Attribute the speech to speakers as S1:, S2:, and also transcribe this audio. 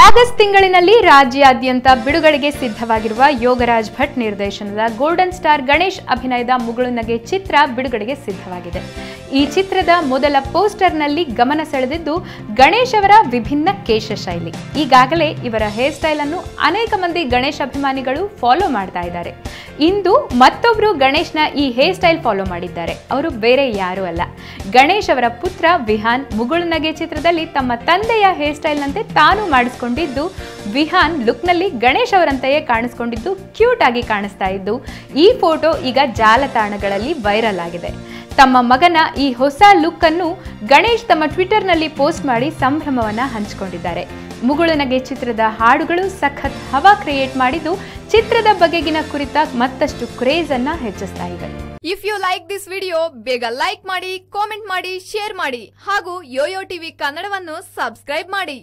S1: August ತಿಂಗಳಿನಲ್ಲಿ ರಾಜ್ಯಾದ್ಯಂತ ಬಿಡುಗಡೆಗೆ ಸಿದ್ಧವಾಗಿರುವ ಯೋಗರಾಜ್ ಭಟ್ ನಿರ್ದೇಶನದ ಗೋಲ್ಡನ್ ಸ್ಟಾರ್ ಗಣೇಶ್ ಅಭಿನಯದ ಮುಗುಳುನಗೆ ಚಿತ್ರ ಬಿಡುಗಡೆಗೆ ಸಿದ್ಧವಾಗಿದೆ. ಈ ಚಿತ್ರದ ಮೊದಲ ಪೋಸ್ಟರ್ನಲ್ಲಿ ಗಮನ ಸೆಳೆದಿದ್ದು ಗಣೇಶ್ ಅವರ ವಿಭಿನ್ನ ಕೇಶ ಶೈಲಿ. ಈಗಾಗಲೇ ಇವರ ಹೇರ್ ಸ್ಟೈಲ್ ಅನ್ನು ಅನೇಕ ಮಂದಿ ಗಣೇಶ್ ಅಭಿಮಾನಿಗಳು ಫಾಲೋ ಮಾಡ್ತಾ ಇದ್ದಾರೆ. ಇಂದು ಮತ್ತೊಬ್ರು ಗಣೇಶ್ನ ಈ ಹೇರ್ ಸ್ಟೈಲ್ ಫಾಲೋ ಮಾಡಿದ್ದಾರೆ. ಅವರು ಬೇರೆ ಯಾರೂ ಅಲ್ಲ. ಗಣೇಶ್ ಅವರ ಪುತ್ರ ವಿಹಾನ್ ಮುಗುಳುನಗೆ ಚಿತ್ರದಲ್ಲಿ ತಮ್ಮ ತಂದೆಯ ಹೇರ್ ಸ್ಟೈಲ್ನಂತೆ ತಾನು ಮಾಡಿಸ್ಕೊಂಡಿದ್ದು, ವಿಹಾನ್ ಲುಕ್ನಲ್ಲಿ ಗಣೇಶ್ ಅವರಂತೆಯೇ ಕಾಣಿಸ್ಕೊಂಡಿದ್ದು, ಕ್ಯೂಟ್ ಆಗಿ ಕಾಣಿಸ್ತಾ ಇದ್ದು, ಈ ಫೋಟೋ ಈಗ ಜಾಲತಾಣಗಳಲ್ಲಿ ವೈರಲ್ ಆಗಿದೆ. ತಮ್ಮ ಮಗನ ಈ ಹೊಸ ಲುಕ್ ಅನ್ನು ಗಣೇಶ್ ತಮ್ಮ ಟ್ವಿಟರ್ನಲ್ಲಿ ಪೋಸ್ಟ್ ಮಾಡಿ ಸಂಭ್ರಮವನ್ನ ಹಂಚಿಕೊಂಡಿದ್ದಾರೆ. ಮುಗುಳುನಗೆ ಚಿತ್ರದ ಹಾಡುಗಳು ಸಖತ್ ಹವಾ ಕ್ರಿಯೇಟ್ ಮಾಡಿದ್ದು ಚಿತ್ರದ ಬಗೆಗಿನ ಕುರಿತ ಮತ್ತಷ್ಟು ಕ್ರೇಜ್ ಅನ್ನ ಹೆಚ್ಚಿಸ್ತಾ ಇವೆ.
S2: If you like this video ಬೇಗ ಲೈಕ್ ಮಾಡಿ ಕಾಮೆಂಟ್ ಮಾಡಿ ಶೇರ್ ಮಾಡಿ ಹಾಗೂ ಯೋಯೋ ಟಿವಿ ಕನ್ನಡವನ್ನು ಸಬ್ಸ್ಕ್ರೈಬ್ ಮಾಡಿ.